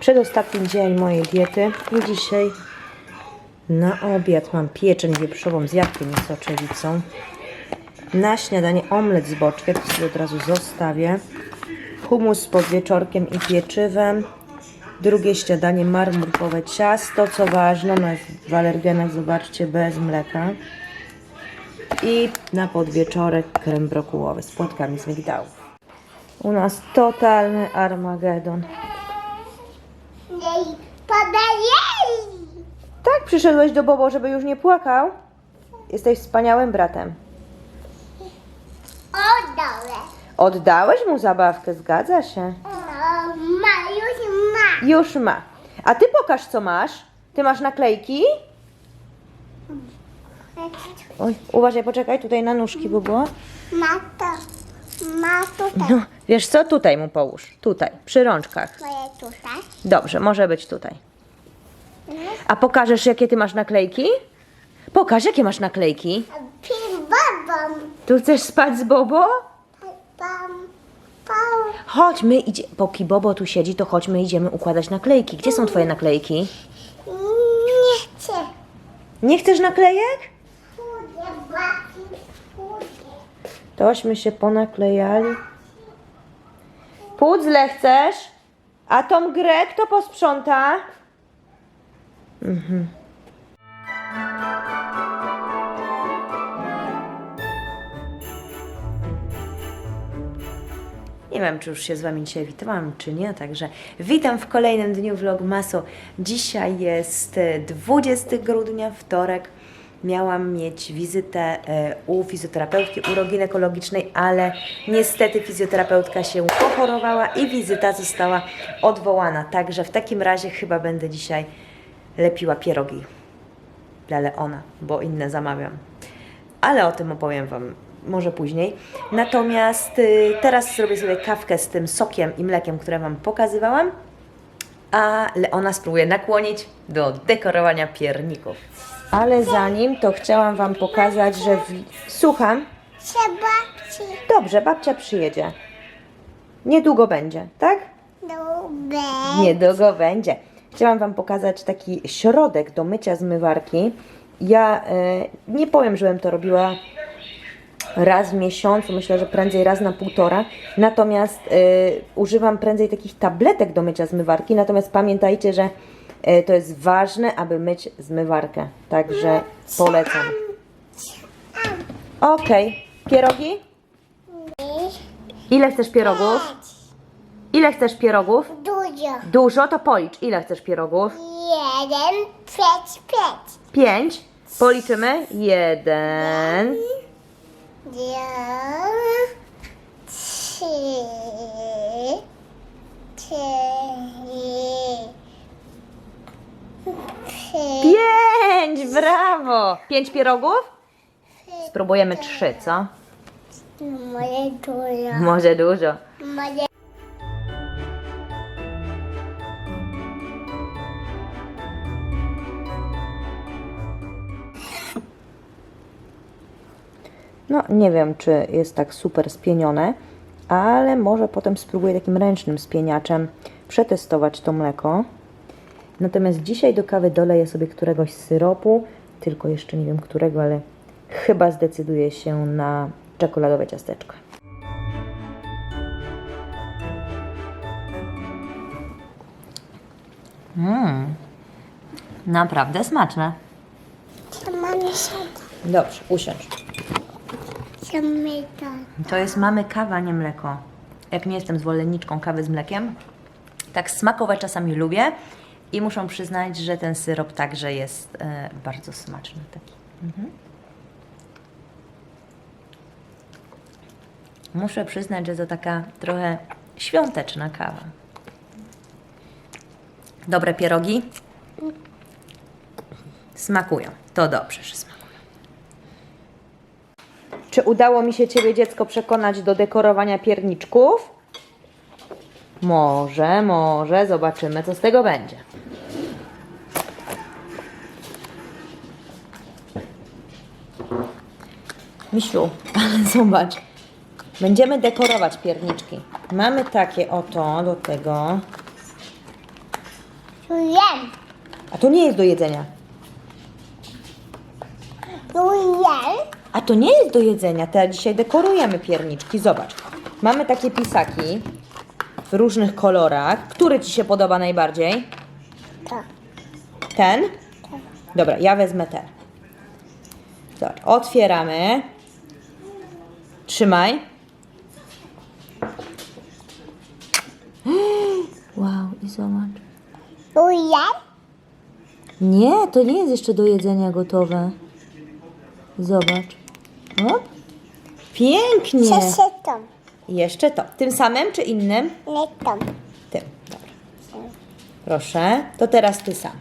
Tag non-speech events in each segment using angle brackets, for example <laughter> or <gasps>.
Przedostatni dzień mojej diety i dzisiaj na obiad mam pieczeń wieprzową z jabłkiem i soczewicą. Na śniadanie omlet z boczkiem, to sobie od razu zostawię. Humus z podwieczorkiem i pieczywem. Drugie śniadanie marmurkowe ciasto, co ważne, na w alergenach zobaczcie bez mleka. I na podwieczorek krem brokułowy z płatkami z migdałów. U nas totalny Armagedon. Jej podaję. Tak, przyszedłeś do Bobo, żeby już nie płakał? Jesteś wspaniałym bratem. Oddałem. Oddałeś mu zabawkę, zgadza się. No, ma, już ma. Już ma. A ty pokaż, co masz. Ty masz naklejki? Oj, uważaj, poczekaj, tutaj na nóżki było. Ma to. Ma tutaj. No, wiesz co? Tutaj mu połóż. Tutaj, przy rączkach. Moje tutaj. Dobrze, może być tutaj. A pokażesz, jakie ty masz naklejki? Pokaż, jakie masz naklejki. Pim babą. Tu chcesz spać z Bobo? Pam, pam. Chodź, my idzie. Póki Bobo tu siedzi, to chodźmy, idziemy układać naklejki. Gdzie są twoje naklejki? Nie chcę. Nie chcesz naklejek? Tośmy się ponaklejali. Pudzle chcesz? A tą grę kto posprząta? Mhm. Nie wiem, czy już się z Wami dzisiaj witałam, czy nie, także witam w kolejnym dniu Vlogmasu. Dzisiaj jest e, 20 grudnia, wtorek. Miałam mieć wizytę e, u fizjoterapeutki uroginekologicznej, ale niestety fizjoterapeutka się pochorowała i wizyta została odwołana. Także w takim razie chyba będę dzisiaj lepiła pierogi dla Leona, bo inne zamawiam. Ale o tym opowiem Wam może później. Natomiast y, teraz zrobię sobie kawkę z tym sokiem i mlekiem, które Wam pokazywałam, a Leona spróbuję nakłonić do dekorowania pierników. Ale zanim to chciałam Wam pokazać, że słucham. Trzeba ci Dobrze, babcia przyjedzie. Niedługo będzie, tak? dubę. Niedługo będzie. Chciałam Wam pokazać taki środek do mycia zmywarki. Ja e, nie powiem, żebym to robiła raz w miesiącu, myślę, że prędzej raz na półtora. Natomiast e, używam prędzej takich tabletek do mycia zmywarki. Natomiast pamiętajcie, że to jest ważne, aby myć zmywarkę. Także polecam. Okej. Pierogi? Ile chcesz pierogów? Ile chcesz pierogów? Dużo. Dużo, to policz. Ile chcesz pierogów? Jeden, pięć, pięć. Pięć. Policzymy. Jeden, Dwa, trzy, cztery, pięć. Brawo. Pięć pierogów? Spróbujemy trzy, co? Moje dużo. Może dużo. No, nie wiem, czy jest tak super spienione, ale może potem spróbuję takim ręcznym spieniaczem przetestować to mleko. Natomiast dzisiaj do kawy doleję sobie któregoś syropu, tylko jeszcze nie wiem którego, ale chyba zdecyduję się na czekoladowe ciasteczko. Mmm, naprawdę smaczne. mamy. Dobrze, usiądź. To jest mamy kawa, nie mleko. Jak nie jestem zwolenniczką kawy z mlekiem, tak smakowe czasami lubię i muszę przyznać, że ten syrop także jest e, bardzo smaczny taki. Mhm. Muszę przyznać, że to taka trochę świąteczna kawa. Dobre pierogi? Smakują. To dobrze, że smakują. Czy udało mi się Ciebie, dziecko, przekonać do dekorowania pierniczków? Może, może. Zobaczymy, co z tego będzie. Misiu, <laughs> ale zobacz. Będziemy dekorować pierniczki. Mamy takie oto do tego. Tu jem. A to nie jest do jedzenia. Tu jem. A to nie jest do jedzenia. Teraz dzisiaj dekorujemy pierniczki. Zobacz. Mamy takie pisaki w różnych kolorach. Który Ci się podoba najbardziej? To. Ten? Dobra, ja wezmę ten. Otwieramy. Trzymaj. <gasps> Wow, i zobacz. Jem. Nie, to nie jest jeszcze do jedzenia gotowe. Zobacz. Hop. Pięknie. Jeszcze to. Tym samym czy innym? Nie to. Tym. Dobra. Proszę. To teraz ty sam.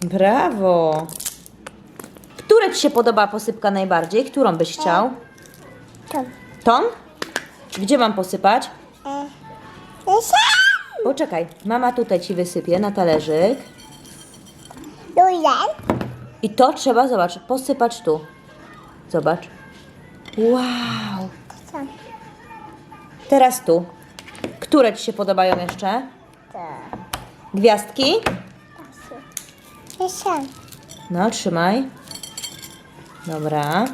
Brawo. Które ci się podoba posypka najbardziej? Którą byś chciał? To. Tą? Gdzie mam posypać? E. Poczekaj, mama tutaj ci wysypie na talerzyk. Jem. I to trzeba, zobacz, posypać tu. Zobacz. Wow. Teraz tu. Które ci się podobają jeszcze? To. Gwiazdki? No, trzymaj. Dobra.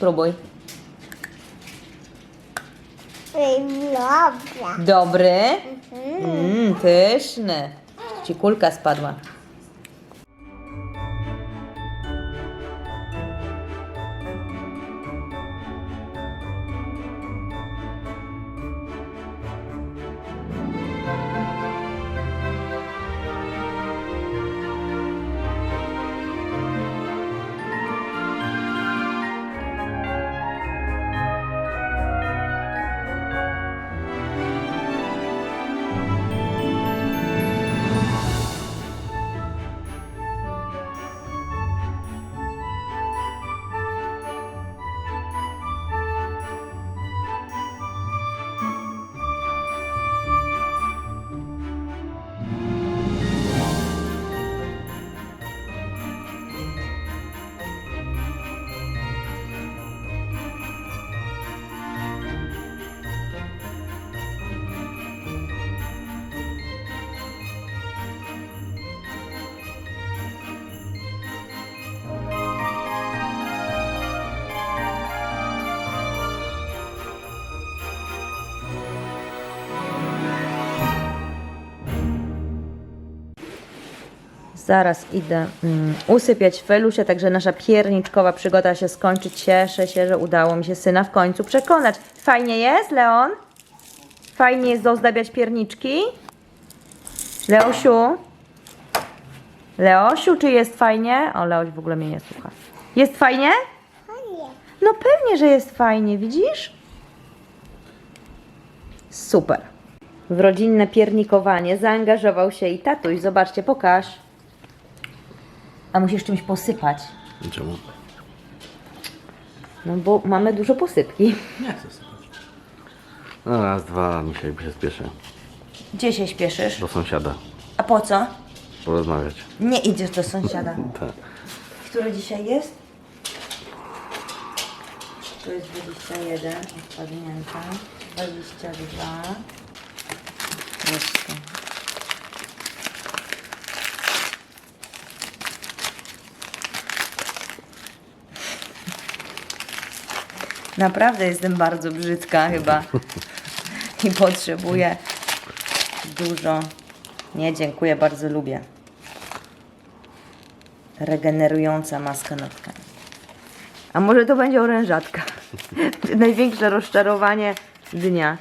Spróbuj. Dobra. Dobry? Mmm, pyszny. Ci kulka spadła. Zaraz idę mm, usypiać Felusia, także nasza pierniczkowa przygoda się skończy. Cieszę się, że udało mi się syna w końcu przekonać. Fajnie jest, Leon? Fajnie jest dozdabiać pierniczki? Leosiu? Leosiu, czy jest fajnie? O, Leoś w ogóle mnie nie słucha. Jest fajnie? Fajnie. No pewnie, że jest fajnie, widzisz? Super. W rodzinne piernikowanie zaangażował się i tatuś. Zobaczcie, pokaż. A musisz czymś posypać. Czemu? No bo mamy dużo posypki. Nie chcę sypać. No raz, dwa, dzisiaj się spieszę. Gdzie się śpieszysz? Do sąsiada. A po co? Porozmawiać. Nie idziesz do sąsiada. <laughs> Tak. Który dzisiaj jest? To jest 21, odpadnięta. 22. Jeszcze. Naprawdę jestem bardzo brzydka chyba. I potrzebuję dużo. Nie, dziękuję, bardzo lubię regenerująca maska na tkanę. A może to będzie orężatka? <laughs> Największe rozczarowanie dnia.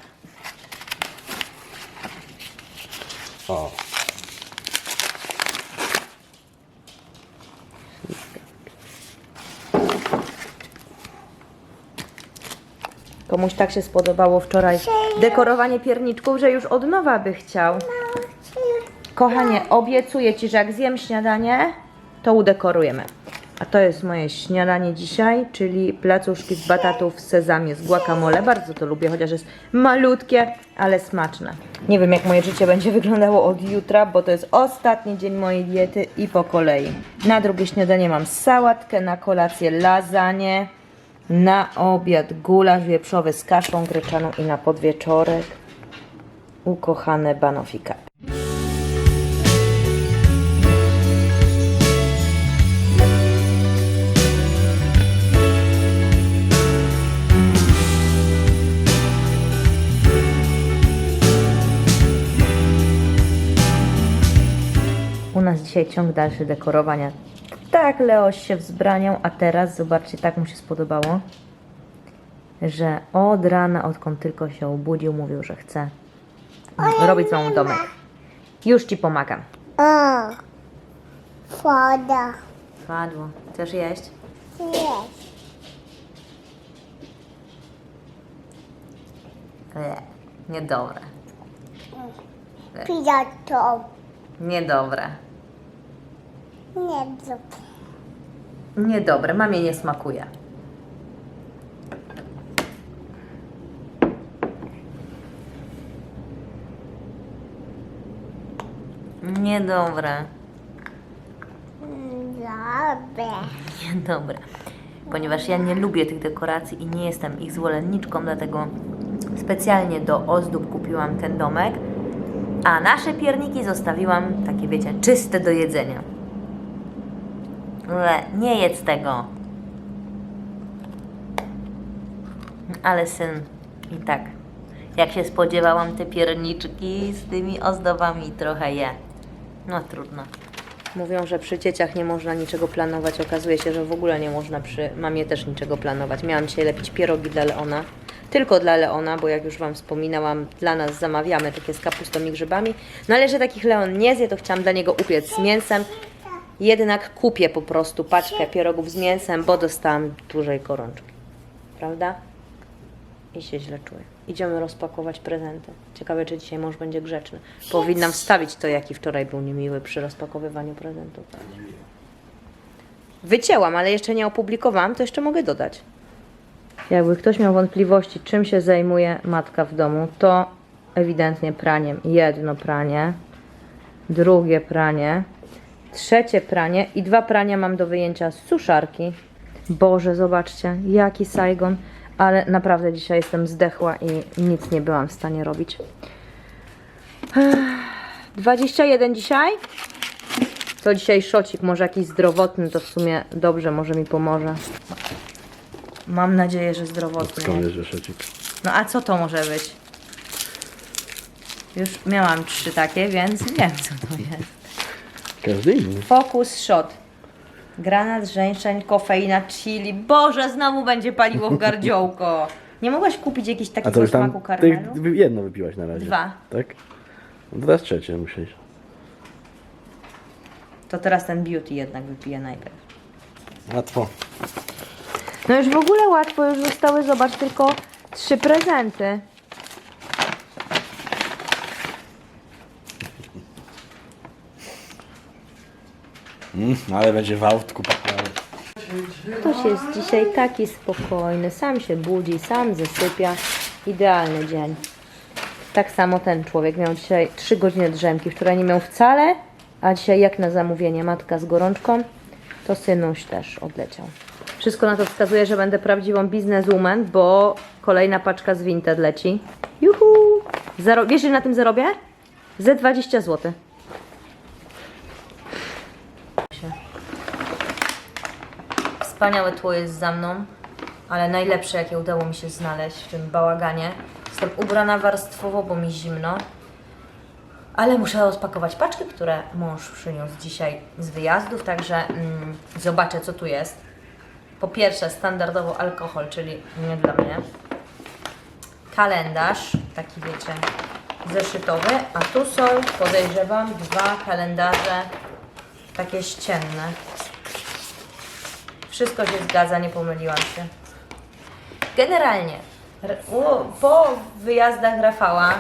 Komuś tak się spodobało wczoraj dekorowanie pierniczków, że już od nowa by chciał. Kochanie, obiecuję Ci, że jak zjem śniadanie, to udekorujemy. A to jest moje śniadanie dzisiaj, czyli placuszki z batatów z sezamie, z guacamole. Bardzo to lubię, chociaż jest malutkie, ale smaczne. Nie wiem, jak moje życie będzie wyglądało od jutra, bo to jest ostatni dzień mojej diety i po kolei. Na drugie śniadanie mam sałatkę, na kolację lasagne, na obiad gulasz wieprzowy z kaszą gryczaną i na podwieczorek ukochane banofika. U nas dzisiaj ciąg dalszy dekorowania. Tak, Leoś się wzbraniał, a teraz zobaczcie, tak mu się spodobało, że od rana, odkąd tylko się obudził, mówił, że chce robić całą domek. Już ci pomagam. O. Woda. Padło. Chcesz jeść? Jest. Nie. Niedobre. Piratą. Niedobre. Nie zrób. Niedobre. Mamie nie smakuje. Niedobre. Dobre. Niedobre. Ponieważ ja nie lubię tych dekoracji i nie jestem ich zwolenniczką, dlatego specjalnie do ozdób kupiłam ten domek, a nasze pierniki zostawiłam, takie wiecie, czyste do jedzenia. Ale nie jedz tego. Ale syn i tak, jak się spodziewałam, te pierniczki z tymi ozdobami trochę je. No trudno. Mówią, że przy dzieciach nie można niczego planować. Okazuje się, że w ogóle nie można przy mamie też niczego planować. Miałam dzisiaj lepić pierogi dla Leona. Tylko dla Leona, bo jak już Wam wspominałam, dla nas zamawiamy takie z kapustą i grzybami. No ale że takich Leon nie zje, to chciałam dla niego upiec z mięsem. Jednak kupię po prostu paczkę pierogów z mięsem, bo dostałam dużej gorączki. Prawda? I się źle czuję. Idziemy rozpakować prezenty. Ciekawe, czy dzisiaj mąż będzie grzeczny. Powinnam wstawić to, jaki wczoraj był niemiły przy rozpakowywaniu prezentów. Wycięłam, ale jeszcze nie opublikowałam, to jeszcze mogę dodać. Jakby ktoś miał wątpliwości, czym się zajmuje matka w domu, to ewidentnie praniem. Jedno pranie, drugie pranie, trzecie pranie i dwa prania mam do wyjęcia z suszarki. Boże, zobaczcie, jaki Saigon, ale naprawdę dzisiaj jestem zdechła i nic nie byłam w stanie robić. Ech, 21 dzisiaj? To dzisiaj szocik, może jakiś zdrowotny, to w sumie dobrze, może mi pomoże. Mam nadzieję, że zdrowotny. Skąd wiesz, że szocik? No a co to może być? Już miałam trzy takie, więc wiem co to jest. Każdy inny. Focus shot. Granat, żeńszeń, kofeina, chili. Boże, znowu będzie paliło w gardziołko. <laughs> Nie mogłaś kupić jakiś A taki to o już tam smaku karmelu? ty, wy- jedno wypiłaś na razie. Dwa. Tak? No teraz trzecie musisz. To teraz ten beauty jednak wypiję najpierw. Łatwo. No już w ogóle łatwo, już zostały, zobacz, tylko trzy prezenty. Mm, ale będzie w autku. Ktoś jest dzisiaj taki spokojny, sam się budzi, sam zasypia. Idealny dzień. Tak samo ten człowiek miał dzisiaj 3 godziny drzemki. Wczoraj nie miał wcale, a dzisiaj jak na zamówienie matka z gorączką, to synuś też odleciał. Wszystko na to wskazuje, że będę prawdziwą bizneswoman, bo kolejna paczka z Vinted leci. Juhu! Zaro- Wiesz, ile na tym zarobię? Ze 20 zł. Wspaniałe tło jest za mną, ale najlepsze, jakie udało mi się znaleźć w tym bałaganie. Jestem ubrana warstwowo, bo mi zimno. Ale muszę rozpakować paczki, które mąż przyniósł dzisiaj z wyjazdów, także mm, zobaczę, co tu jest. Po pierwsze, standardowo alkohol, czyli nie dla mnie. Kalendarz, taki wiecie, zeszytowy. A tu są, podejrzewam, dwa kalendarze takie ścienne. Wszystko się zgadza, nie pomyliłam się. Generalnie Po wyjazdach Rafała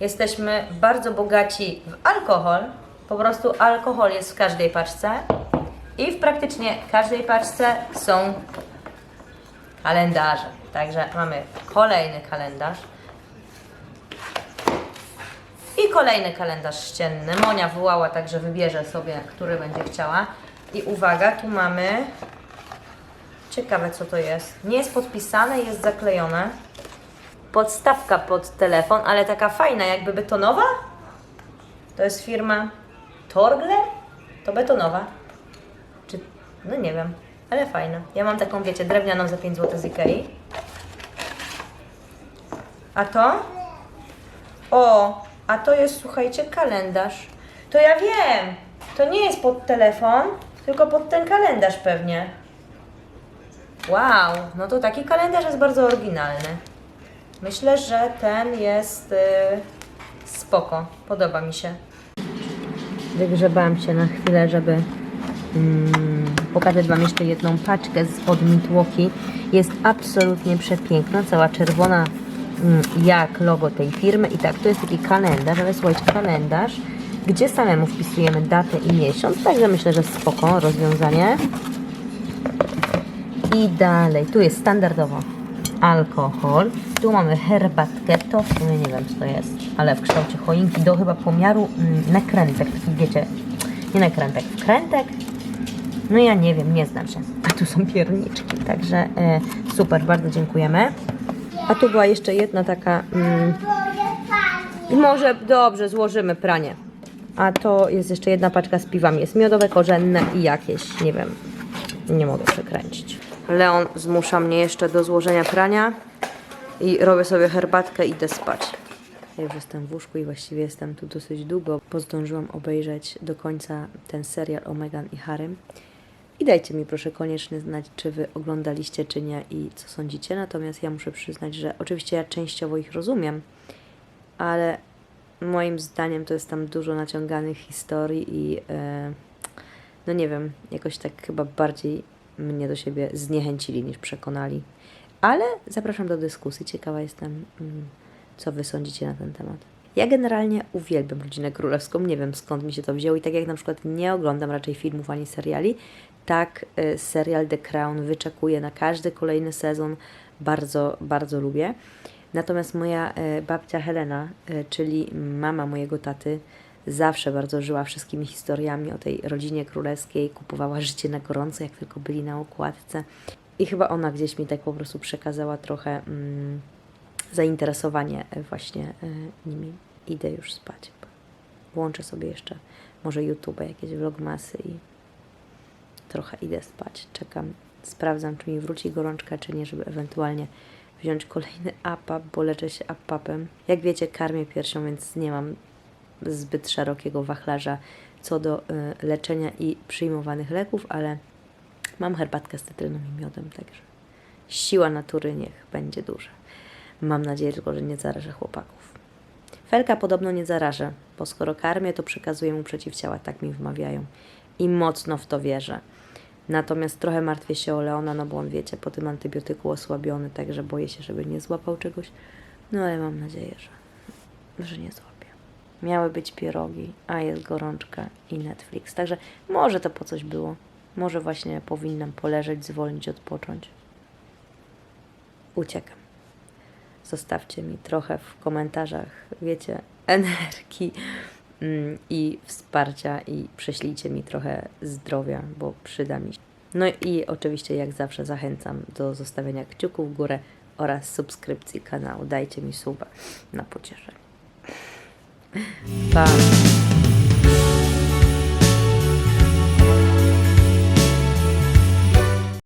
jesteśmy bardzo bogaci w alkohol. Po prostu alkohol jest w każdej paczce. I w praktycznie każdej paczce są kalendarze. Także mamy kolejny kalendarz. I kolejny kalendarz ścienny. Monia wołała, także wybierze sobie, który będzie chciała. I uwaga, tu mamy. Ciekawe co to jest. Nie jest podpisane, jest zaklejone. Podstawka pod telefon, ale taka fajna, jakby betonowa. To jest firma Torgler? To betonowa. Czy, no nie wiem, ale fajna. Ja mam taką, wiecie, drewnianą za 5 zł z Ikei. A to? O, a to jest, słuchajcie, kalendarz. To ja wiem. To nie jest pod telefon, tylko pod ten kalendarz pewnie. Wow, no to taki kalendarz jest bardzo oryginalny. Myślę, że ten jest y, spoko. Podoba mi się. Wygrzebałam się na chwilę, żeby mm, pokazać Wam jeszcze jedną paczkę z od. Jest absolutnie przepiękna, cała czerwona mm, jak logo tej firmy. I tak, to jest taki kalendarz, ale słuchajcie, kalendarz, gdzie samemu wpisujemy datę i miesiąc, także myślę, że spoko rozwiązanie. I dalej, tu jest standardowo alkohol, tu mamy herbatkę, to w sumie nie wiem co to jest, ale w kształcie choinki do chyba pomiaru mm, nakrętek, takich wiecie, nie nakrętek, wkrętek, no ja nie wiem, nie znam się, a tu są pierniczki, także e, super, bardzo dziękujemy. A tu była jeszcze jedna taka, mm, może dobrze, złożymy pranie. A to jest jeszcze jedna paczka z piwami. Jest miodowe, korzenne i jakieś, nie wiem, nie mogę przekręcić. Leon zmusza mnie jeszcze do złożenia prania i robię sobie herbatkę i idę spać. Ja już jestem w łóżku i właściwie jestem tu dosyć długo, bo zdążyłam obejrzeć do końca ten serial o Meghan i Harrym. I dajcie mi proszę koniecznie znać, czy wy oglądaliście, czy nie i co sądzicie. Natomiast ja muszę przyznać, że oczywiście ja częściowo ich rozumiem, ale moim zdaniem to jest tam dużo naciąganych historii i e, no nie wiem, jakoś tak chyba bardziej mnie do siebie zniechęcili niż przekonali. Ale zapraszam do dyskusji. Ciekawa jestem, mm, co wy sądzicie na ten temat. Ja generalnie uwielbiam rodzinę królewską, nie wiem skąd mi się to wzięło i tak jak na przykład nie oglądam raczej filmów ani seriali, tak y, serial The Crown wyczekuję na każdy kolejny sezon, bardzo, bardzo lubię. Natomiast moja y, babcia Helena, y, czyli mama mojego taty, zawsze bardzo żyła wszystkimi historiami o tej rodzinie królewskiej, kupowała życie na gorąco, jak tylko byli na okładce. I chyba ona gdzieś mi tak po prostu przekazała trochę mm, zainteresowanie e, właśnie e, nimi. Idę już spać. Włączę sobie jeszcze może YouTube, jakieś vlogmasy i trochę idę spać. Czekam, sprawdzam, czy mi wróci gorączka, czy nie, żeby ewentualnie wziąć kolejny <laughs> APAP, bo leczę się APAPem. Jak wiecie, karmię piersią, więc nie mam zbyt szerokiego wachlarza co do y, leczenia i przyjmowanych leków, ale mam herbatkę z cytryną i miodem, także siła natury niech będzie duża. Mam nadzieję tylko, że nie zarażę chłopaków. Felka podobno nie zarażę, bo skoro karmię, to przekazuję mu przeciwciała, tak mi wmawiają. I mocno w to wierzę. Natomiast trochę martwię się o Leona, no bo on wiecie, po tym antybiotyku osłabiony, także boję się, żeby nie złapał czegoś. No ale mam nadzieję, że, że nie złapie. Miały być pierogi, a jest gorączka i Netflix. Także może to po coś było. Może właśnie powinnam poleżeć, zwolnić, odpocząć. Uciekam. Zostawcie mi trochę w komentarzach, wiecie, <laughs> energii mm, i wsparcia i prześlijcie mi trochę zdrowia, bo przyda mi się. No i oczywiście jak zawsze zachęcam do zostawienia kciuków w górę oraz subskrypcji kanału. Dajcie mi suba na pocieszenie. và.